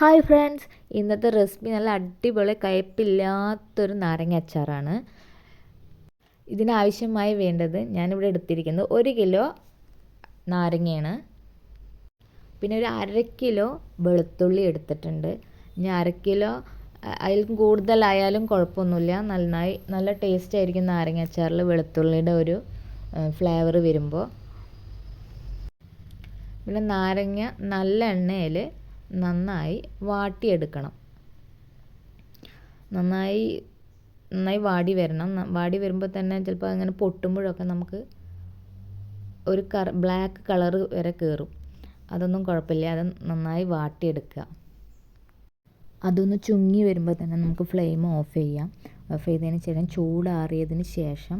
Hi friends. ഇന്നത്തെ recipe നല്ല അടിപൊളി കയ്പില്ലാത്തൊരു നാരങ്ങ അച്ചാറാണ്. ഇതിനാവശ്യമായി വേണ്ടത് ഞാനിവിടെ എടുത്തിരിക്കുന്നത് ഒരു കിലോ നാരങ്ങയാണ്. പിന്നെ ഒരു അര കിലോ വെളുത്തുള്ളി എടുത്തിട്ടുണ്ട്. ഇനി അര കിലോ അതിൽ കൂടുതലായാലും കുഴപ്പമൊന്നുമില്ല. നന്നായി നല്ല ടേസ്റ്റ് ആയിരിക്കും നാരങ്ങ അച്ചാറിൽ വെളുത്തുള്ളിയുടെ ഒരു ഫ്ലേവർ വരുമ്പോൾ. പിന്നെ നാരങ്ങ നല്ല എണ്ണയിൽ നന്നായി വാട്ടിയെടുക്കണം. നന്നായി നന്നായി വാടി വരണം. വാടി വരുമ്പോൾ തന്നെ ചിലപ്പോൾ അങ്ങനെ പൊട്ടുമ്പോഴൊക്കെ നമുക്ക് ഒരു കറ ബ്ലാക്ക് കളർ വരെ കയറും അതൊന്നും കുഴപ്പമില്ല. അത് നന്നായി വാട്ടിയെടുക്കുക. അതൊന്ന് ചുങ്ങി വരുമ്പോൾ തന്നെ നമുക്ക് ഫ്ലെയിം ഓഫ് ചെയ്യാം. ഓഫ് ചെയ്തതിന് ശേഷം ചൂടാറിയതിന് ശേഷം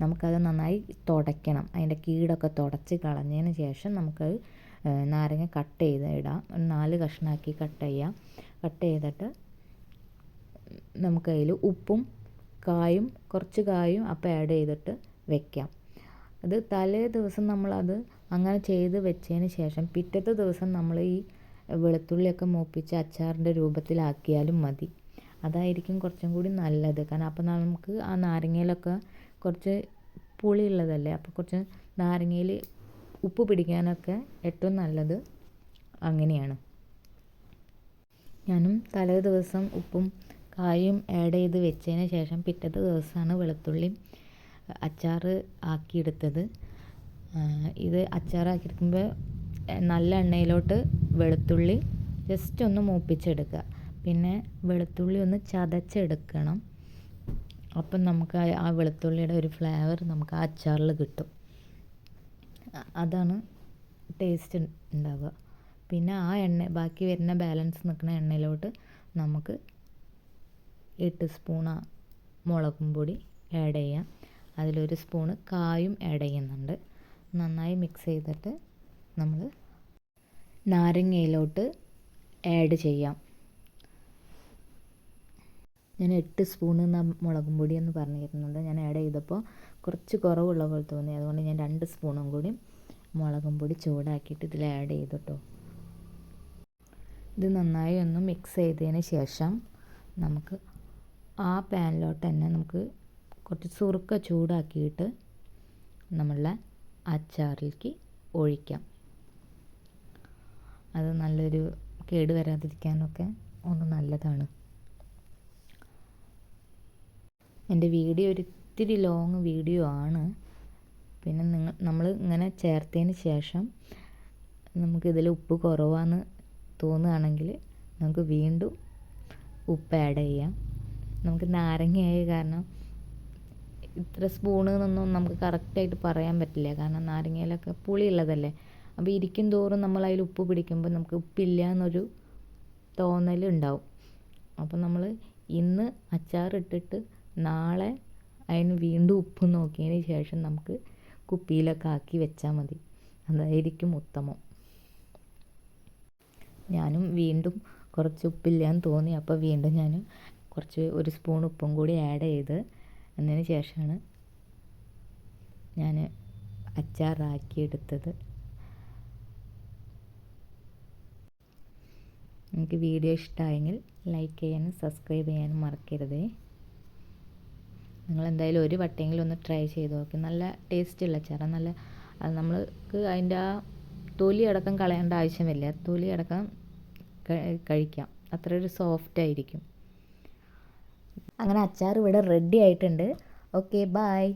നമുക്കത് നന്നായി തുടയ്ക്കണം. അതിന്റെ കീടൊക്കെ തുടച്ച് കളഞ്ഞതിന് ശേഷം നമുക്കത് നാരങ്ങ കട്ട് ചെയ്ത് ഇടാം നാല് കഷ്ണമാക്കി കട്ട് ചെയ്യാം. കട്ട് ചെയ്തിട്ട് നമുക്കതിൽ ഉപ്പും കായും കുറച്ച് കായും അപ്പം ആഡ് ചെയ്തിട്ട് വെക്കാം. അത് തലേ ദിവസം നമ്മളത് അങ്ങനെ ചെയ്ത് വെച്ചതിന് ശേഷം പിറ്റത്തെ ദിവസം നമ്മൾ ഈ വെളുത്തുള്ളിയൊക്കെ മൂപ്പിച്ച് അച്ചാറിന്റെ രൂപത്തിലാക്കിയാലും മതി. അതായിരിക്കും കുറച്ചും കൂടി നല്ലത്. കാരണം അപ്പം നമുക്ക് ആ നാരങ്ങയിലൊക്കെ കുറച്ച് പുളിയുള്ളതല്ലേ? അപ്പോൾ കുറച്ച് നാരങ്ങയിൽ ഉപ്പ് പിടിക്കാനൊക്കെ ഏറ്റവും നല്ലത് അങ്ങനെയാണ്. ഞാനും തലേ ദിവസം ഉപ്പും കായും ആഡ് ചെയ്ത് വെച്ചതിന് ശേഷം പിറ്റത്തെ ദിവസമാണ് വെളുത്തുള്ളി അച്ചാർ ആക്കിയെടുത്തത്. ഇത് അച്ചാറാക്കിയെടുക്കുമ്പോൾ നല്ല എണ്ണയിലോട്ട് വെളുത്തുള്ളി ജസ്റ്റ് ഒന്ന് മൂപ്പിച്ചെടുക്കുക. പിന്നെ വെളുത്തുള്ളി ഒന്ന് ചതച്ചെടുക്കണം. അപ്പം നമുക്ക് ആ വെളുത്തുള്ളിയുടെ ഒരു ഫ്ലേവർ നമുക്ക് ആ അച്ചാറിൽ കിട്ടും. അതാണ് ടേസ്റ്റ് ഉണ്ടാവുക പിന്നെ ആ എണ്ണ ബാക്കി വരുന്ന ബാലൻസ് നിൽക്കുന്ന എണ്ണയിലോട്ട് നമുക്ക് എട്ട് സ്പൂൺ മുളകും പൊടി ആഡ് ചെയ്യാം. അതിലൊരു സ്പൂണ് കായും ആഡ് ചെയ്യുന്നുണ്ട്. നന്നായി മിക്സ് ചെയ്തിട്ട് നമ്മൾ നാരങ്ങയിലോട്ട് ആഡ് ചെയ്യാം. ഞാൻ എട്ട് സ്പൂണ് മുളകും പൊടി എന്ന് പറഞ്ഞിരുന്നത്. ഞാൻ ആഡ് ചെയ്തപ്പോൾ കുറച്ച് കുറവുള്ള പോലെ തോന്നി. അതുകൊണ്ട് ഞാൻ രണ്ട് സ്പൂണും കൂടി മുളകും പൊടി ചൂടാക്കിയിട്ട് ഇതിൽ ആഡ് ചെയ്തു കേട്ടോ ഇത് നന്നായി ഒന്ന് മിക്സ് ചെയ്തതിന് ശേഷം നമുക്ക് ആ പാനിലോട്ട് തന്നെ നമുക്ക് കുറച്ച് സുറുക്ക ചൂടാക്കിയിട്ട് നമ്മളുടെ അച്ചാറിലേക്ക് ഒഴിക്കാം. അത് നല്ലൊരു കേട് വരാതിരിക്കാനൊക്കെ ഒന്ന് നല്ലതാണ്. എന്റെ വീഡിയോ ഒരു ഇത്തിരി ലോങ് വീഡിയോ ആണ്. പിന്നെ നിങ്ങൾ നമ്മൾ ഇങ്ങനെ ചേർത്തതിന് ശേഷം നമുക്കിതിൽ ഉപ്പ് കുറവാന്ന് തോന്നുകയാണെങ്കിൽ നമുക്ക് വീണ്ടും ഉപ്പ് ആഡ് ചെയ്യാം. നമുക്ക് നാരങ്ങയായ കാരണം ഇത്ര സ്പൂണ് എന്നൊന്നും നമുക്ക് കറക്റ്റായിട്ട് പറയാൻ പറ്റില്ല. കാരണം നാരങ്ങയിലൊക്കെ പുളിയുള്ളതല്ലേ അപ്പോൾ ഇരിക്കും തോറും നമ്മൾ അതിൽ ഉപ്പ് പിടിക്കുമ്പോൾ നമുക്ക് ഉപ്പില്ല എന്നൊരു തോന്നൽ ഉണ്ടാവും അപ്പോൾ നമ്മൾ ഇന്ന് അച്ചാറിട്ടിട്ട് നാളെ അതിന് വീണ്ടും ഉപ്പ് നോക്കിയതിന് ശേഷം നമുക്ക് കുപ്പിയിലൊക്കെ ആക്കി വെച്ചാൽ മതി. അതായിരിക്കും ഉത്തമം. ഞാനും വീണ്ടും കുറച്ച് ഉപ്പില്ലാന്ന് തോന്നി. അപ്പോൾ വീണ്ടും ഞാൻ കുറച്ച് ഒരു സ്പൂൺ ഉപ്പും കൂടി ആഡ് ചെയ്ത് അതിന് ശേഷമാണ് ഞാൻ അച്ചാറാക്കിയെടുത്തത്. നിങ്ങൾക്ക് വീഡിയോ ഇഷ്ടമായെങ്കിൽ ലൈക്ക് ചെയ്യാനും സബ്സ്ക്രൈബ് ചെയ്യാനും മറക്കരുതേ. നിങ്ങൾ എന്തായാലും ഒരു വട്ടമെങ്കിലും ഒന്ന് ട്രൈ ചെയ്ത് നോക്കി. നല്ല ടേസ്റ്റുള്ള ചേറ നല്ല അത് നമ്മൾക്ക് അതിന്റെ ആ തൊലി അടക്കം കളയേണ്ട ആവശ്യമില്ല. തൊലി അടക്കം കഴിക്കാം. അത്ര ഒരു സോഫ്റ്റ് ആയിരിക്കും. അങ്ങനെ അച്ചാർ ഇവിടെ റെഡി ആയിട്ടുണ്ട്. Okay bye